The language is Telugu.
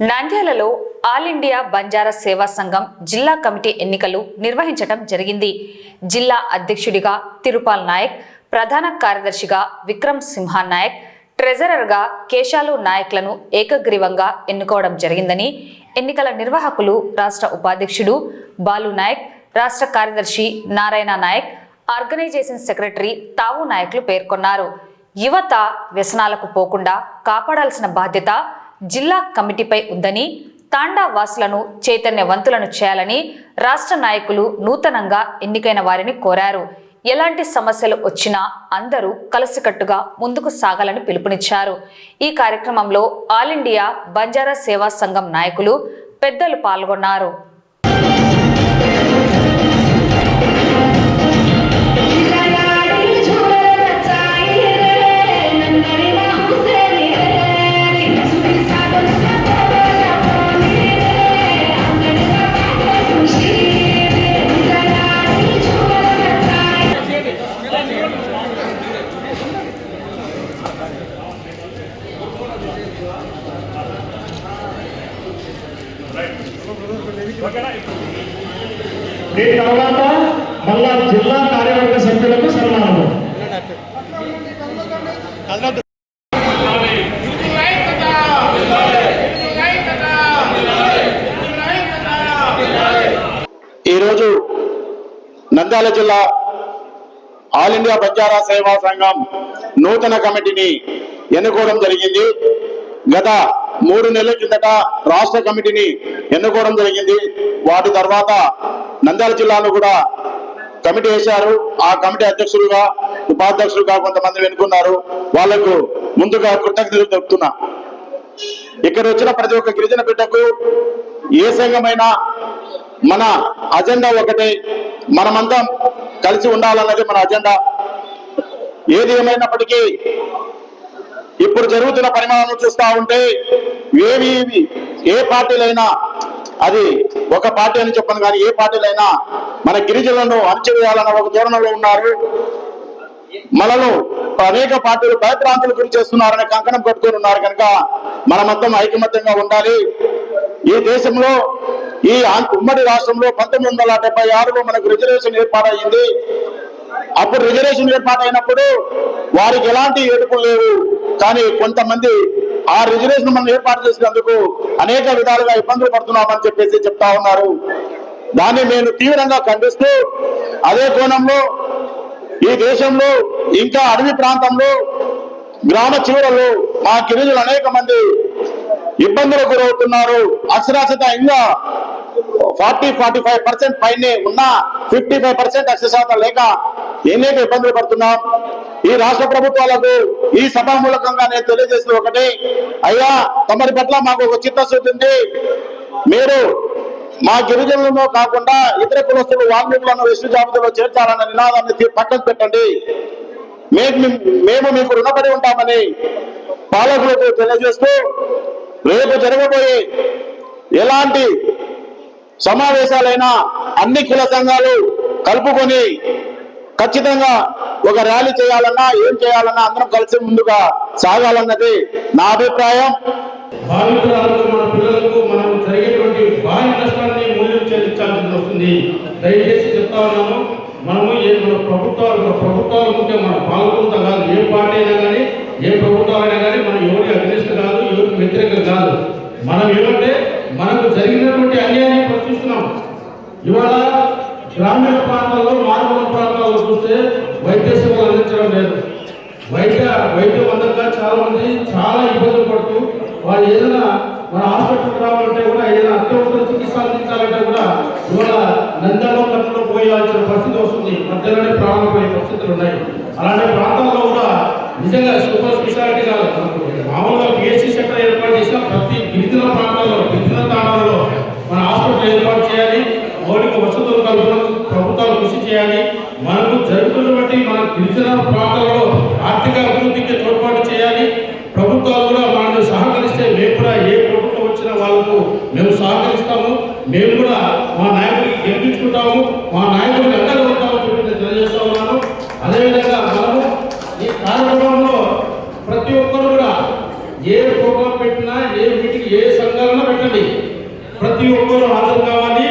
నంద్యాలలో ఆల్ ఇండియా బంజారా సేవా సంఘం జిల్లా కమిటీ ఎన్నికలు నిర్వహించడం జరిగింది. జిల్లా అధ్యక్షుడిగా తిరుపాల్ నాయక్ ప్రధాన కార్యదర్శిగా విక్రమ్ సింహ నాయక్ ట్రెజరర్గా కేశాలు నాయక్లను ఏకగ్రీవంగా ఎన్నుకోవడం జరిగిందని ఎన్నికల నిర్వాహకులు రాష్ట్ర ఉపాధ్యక్షుడు బాలు నాయక్ రాష్ట్ర కార్యదర్శి నారాయణ నాయక్ ఆర్గనైజేషన్ సెక్రటరీ తావు నాయకులు పేర్కొన్నారు. యువత వ్యసనాలకు పోకుండా కాపాడాల్సిన బాధ్యత జిల్లా కమిటీపై ఉందని తాండా వాసులను చైతన్యవంతులను చేయాలని రాష్ట్ర నాయకులు నూతనంగా ఎన్నికైన వారిని కోరారు. ఎలాంటి సమస్యలు వచ్చినా అందరూ కలిసికట్టుగా ముందుకు సాగాలని పిలుపునిచ్చారు. ఈ కార్యక్రమంలో ఆల్ ఇండియా బంజారా సేవా సంఘం నాయకులు పెద్దలు పాల్గొన్నారు. దీని తర్వాత మళ్ళా జిల్లా కార్యవర్గ సభ్యులకు సన్మానము. ఈరోజు నంద్యాల జిల్లా ఆల్ ఇండియా బంజారా సేవా సంఘం నూతన కమిటీని ఎన్నుకోవడం జరిగింది. గత మూడు నెలల కిందట రాష్ట్ర కమిటీని ఎన్నుకోవడం జరిగింది. వాటి తర్వాత నంద్యాల జిల్లాలో కూడా కమిటీ వేశారు. ఆ కమిటీ అధ్యక్షులుగా ఉపాధ్యక్షులుగా కొంతమంది ఎన్నుకున్నారు వాళ్ళకు ముందుగా కృతజ్ఞతలు తెలుపుతున్నా. ఇక్కడ వచ్చిన ప్రతి ఒక్క గిరిజన బిడ్డకు ఏ సంఘమైనా మన అజెండా ఒకటే. మనమంతా కలిసి ఉండాలన్నది మన అజెండా. ఏది ఏమైనప్పటికీ ఇప్పుడు జరుగుతున్న పరిమాణం చూస్తా ఉంటే ఏవి ఇవి? ఏ పార్టీలైనా అది ఒక పార్టీ అని చెప్పను కానీ ఏ పార్టీలైనా మన గిరిజనులను అణచివేయాలన్న ఒక ధోరణిలో ఉన్నారు. మనలో అనేక పార్టీలు భయప్రాంతులు గురి చేస్తున్నారని కంకణం కట్టుకొని ఉన్నారు కనుక మనమంతం ఐకమత్యంగా ఉండాలి. ఈ దేశంలో ఈ ఉమ్మడి రాష్ట్రంలో పంతొమ్మిది వందల డెబ్బై ఆరులో మనకు రిజర్వేషన్ ఏర్పాటైంది అప్పుడు రిజర్వేషన్ ఏర్పాటైనప్పుడు వారికి ఎలాంటి ఏడుపులు లేవు. కానీ కొంతమంది ఆ రిజర్వేషన్ మనం ఏర్పాటు చేసినందుకు అనేక విధాలుగా ఇబ్బందులు పడుతున్నామని చెప్పేసి చెప్తా ఉన్నారు. దాన్ని నేను తీవ్రంగా ఖండిస్తూ అదే కోణంలో ఈ దేశంలో ఇంకా అడవి ప్రాంతంలో గ్రామ చివరలో మా గిరిజులు అనేక మంది ఇబ్బందులకు గురవుతున్నారు. అక్షరాస్యత ఇంకా ఫార్టీ ఫార్టీ ఫైవ్ పర్సెంట్ పైనే ఉన్న ఫిఫ్టీ ఫైవ్ పర్సెంట్ అక్షరాస్యత లేక అనేక ఇబ్బందులు పడుతున్నాం? ఈ రాష్ట్ర ప్రభుత్వాలకు ఈ సభా మూలకంగా నేను తెలియజేసిన ఒకటి అయ్యా తమరి పట్ల మాకు ఒక చిత్తశుద్ధి ఉంది. మీరు మా గిరిజనులను కాకుండా ఇతర కులస్తులు వాల్మీకులను విష్ణు జాబితాలో చేర్చాలన్న నినాదాన్ని పక్కన పెట్టండి. మేము మేము మీకు రుణపడి ఉంటామని పాలకులకు తెలియజేస్తూ రేపు జరగబోయే ఎలాంటి సమావేశాలైనా అన్ని కుల సంఘాలు కలుపుకొని ఖచ్చితంగా ఒక ర్యాలీ చేయాలన్నా ఏం చేయాలన్నా అందరం కలిసి ముందుగా సాగాలన్నది నా అభిప్రాయం. మన పిల్లలకు మనం చెల్లించాల్సి వస్తుంది. దయచేసి చెప్తా ఉన్నాము మనము ఏ మన ప్రభుత్వాలు మన ప్రభుత్వాలు ఉంటే మన పాల్గొంత కాదు ఏ పార్టీ అయినా కానీ ఏ ప్రభుత్వాలైనా కానీ మనం ఎవరికి అగ్నిస్ట్ కాదు ఎవరికి వ్యతిరేకం కాదు. మనం ఏమంటే మనకు జరిగినటువంటి అన్యాయాన్ని ప్రశ్నిస్తున్నాం. ఇవాళ గ్రామీణ వస్తే వైద్య సేవలు అందించడం లేదు. వైద్య వైద్యం అందక చాలా మంది చాలా ఇబ్బందులు పడుతూ వాళ్ళు ఏదైనా మన హాస్పిటల్కి రావాలంటే కూడా ఏదైనా అత్యవసర చికిత్స అందించాలంటే కూడా ఇవాళ నందలో కట్టులో పోయాల్సిన పరిస్థితి వస్తుంది. మధ్యలోనే ప్రారంభమయ్యే పరిస్థితులు ఉన్నాయి. అలాంటి ప్రాంతాల్లో కూడా నిజంగా సూపర్ స్పెషాలిటీ కాదు. మామూలుగా పిహెచ్సి సెంటర్ ఏర్పాటు చేసిన ప్రతి గిరిజన ప్రాంతాల్లో గిరిజన తాండాలలో మన హాస్పిటల్ ఏర్పాటు చేయాలి. మౌలిక వసతులు కల్పన ప్రభుత్వాలు కృషి చేయాలి. జరుగుతున్న బట్టి మన గిరిజన ప్రాంతాలలో ఆర్థిక అభివృద్ధికి తోడ్పాటు చేయాలి. ప్రభుత్వాలు కూడా మనల్ని సహకరిస్తే మేము కూడా ఏ ప్రభుత్వం వచ్చిన వాళ్ళకు మేము సహకరిస్తాము. మేము కూడా మా నాయకుడికి గెలిపించుకుంటాము. మా నాయకుడికి అండగా ఉంటామని చెప్పి నేను తెలియజేస్తా ఉన్నాను. అదేవిధంగా మనము ఈ కార్యక్రమంలో ప్రతి ఒక్కరు కూడా ఏ ప్రోగ్రాం పెట్టినా ఏ మీటింగ్ ఏ సంఘాలన్నా పెట్టండి. ప్రతి ఒక్కరు హాజరు కావాలి.